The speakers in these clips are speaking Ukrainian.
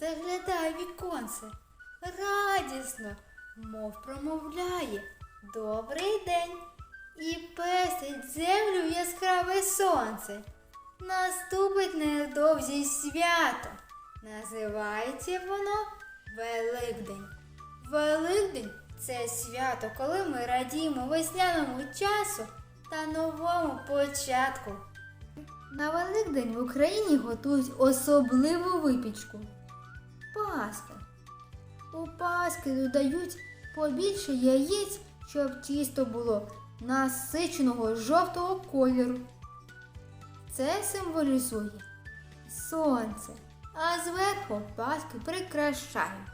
заглядає віконце. Радісно, мов промовляє Добрий день і пестить землю яскраве сонце. Наступить невдовзі свято. Називається воно Великдень. Великдень це свято, коли ми радіємо весняному часу та новому початку. На Великдень в Україні готують особливу випічку Паска. У Паски додають побільше яєць, щоб тісто було насиченого жовтого кольору. Це символізує сонце, а зверху паски прикрашають.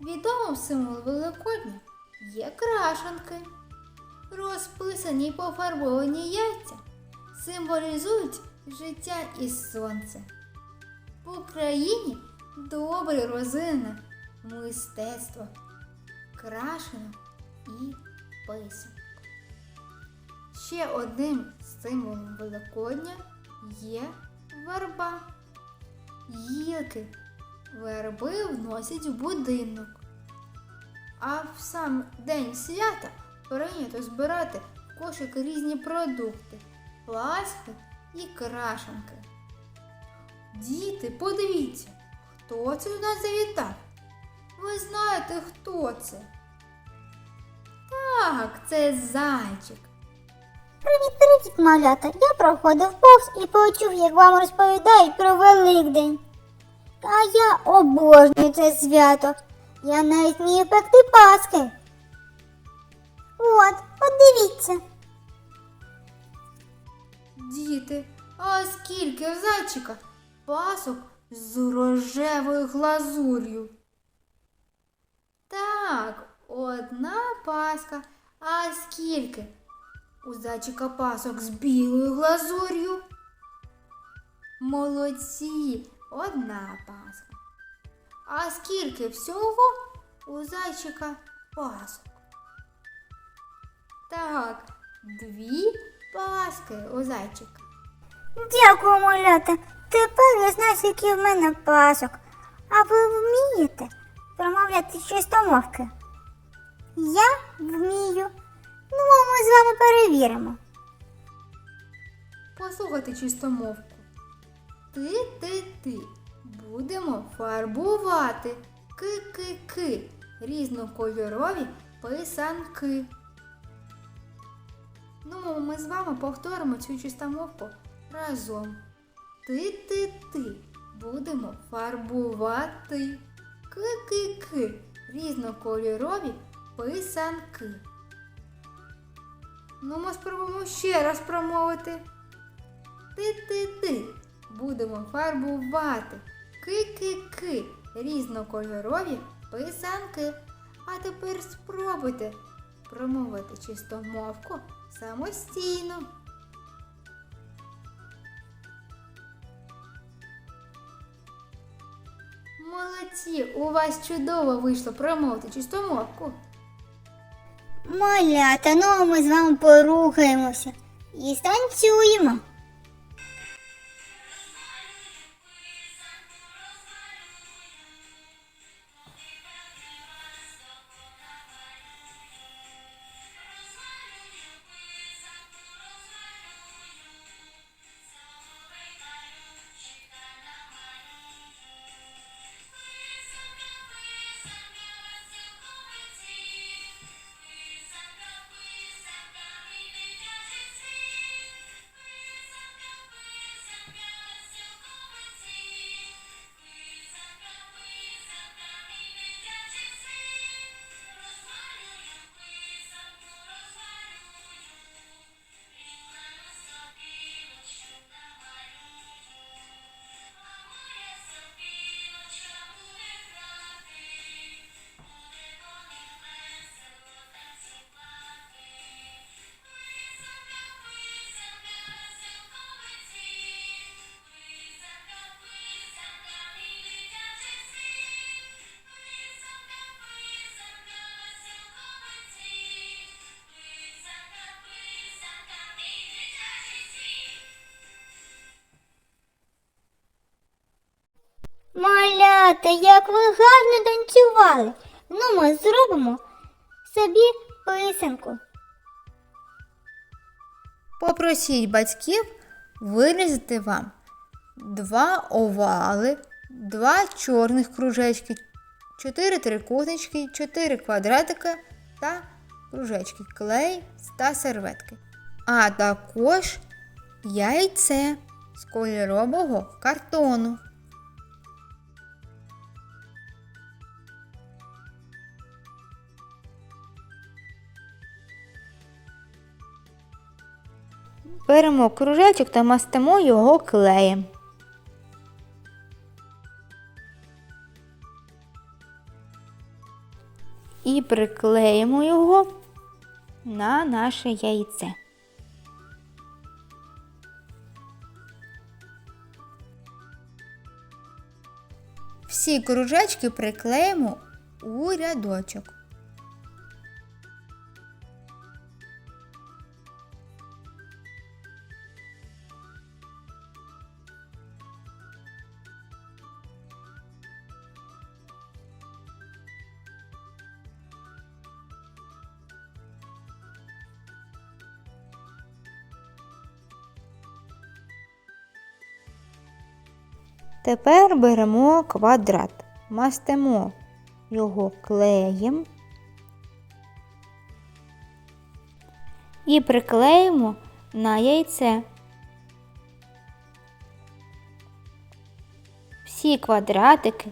Відомим символом Великодня є крашанки. Розписані й пофарбовані яйця символізують життя і сонце. В Україні добре розвинене мистецтво, крашено і писанок. Ще одним символом Великодня є верба. Гілки верби вносять в будинок. А в сам день свята прийнято збирати в кошик різні продукти, пластик і крашенки. Діти, подивіться, хто це до нас завітав? Ви знаєте, хто це? Так, це зайчик. Привіт, привіт, малята. Я проходив повз і почув, як вам розповідають про Великдень. А я обожнюю це свято. Я навіть вмію пекти паски. От, подивіться. Діти, а скільки в зайчика пасок з рожевою глазур'ю? Так, одна паска. А скільки? У зайчика пасок з білою глазур'ю? Молодці, одна паска. А скільки всього у зайчика пасок? Так, дві паски у зайчика. Дякую, малята. Тепер я знаю, скільки в мене пасок. А ви вмієте промовляти чистомовки? Я вмію. Ну, ми з вами перевіримо. Послухайте чистомовку. Ти, ти, ти. Будемо фарбувати ки-ки-ки. Різнокольорові писанки. Ну, ми з вами повторимо цю чистомовку разом. Ти, ти, ти. Будемо фарбувати ки-ки-ки. Різнокольорові писанки. Ну, ми спробуємо ще раз промовити. Ти-ти-ти. Будемо фарбувати. Ки-ки-ки. Різнокольорові писанки. А тепер спробуйте промовити чистомовку самостійно. Молодці, у вас чудово вийшло промовити чистомовку. Малята, ну ми з вами порухаємося і станцюємо. Малята, як ви гарно танцювали. Ну, ми зробимо собі писанку. Попросіть батьків вирізати вам два овали, два чорних кружечки, чотири трикутнички, чотири квадратика та кружечки, клей та серветки. А також яйце з кольорового картону. Беремо кружечок та мастимо його клеєм. І приклеїмо його на наше яйце. Всі кружечки приклеїмо у рядочок. Тепер беремо квадрат, мастимо його клеєм і приклеїмо на яйце. Всі квадратики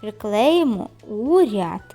приклеїмо у ряд.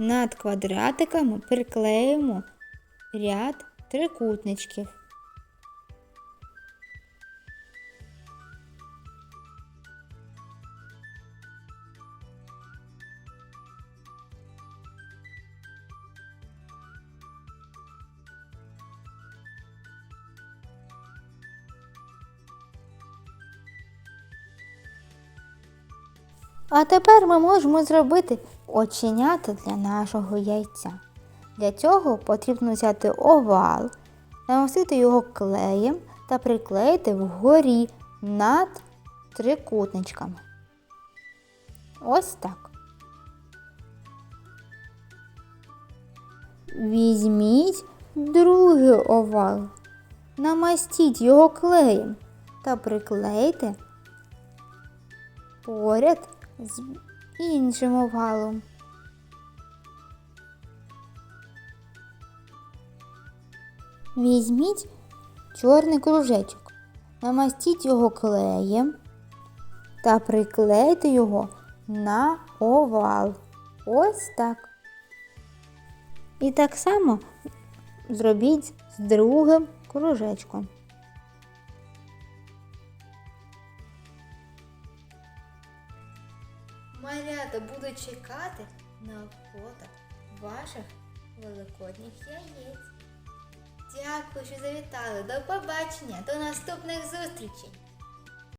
Над квадратиками приклеїмо ряд трикутничків. А тепер ми можемо зробити оченята для нашого яйця. Для цього потрібно взяти овал, намастити його клеєм та приклеїти вгорі над трикутничками. Ось так. Візьміть другий овал, намастіть його клеєм та приклейте поряд з іншим овалом. Візьміть чорний кружечок, намастіть його клеєм та приклейте його на овал. Ось так. І так само зробіть з другим кружечком. Малята буду чекати на фото ваших великодніх яєць. Дякую, що завітали. До побачення, до наступних зустрічей!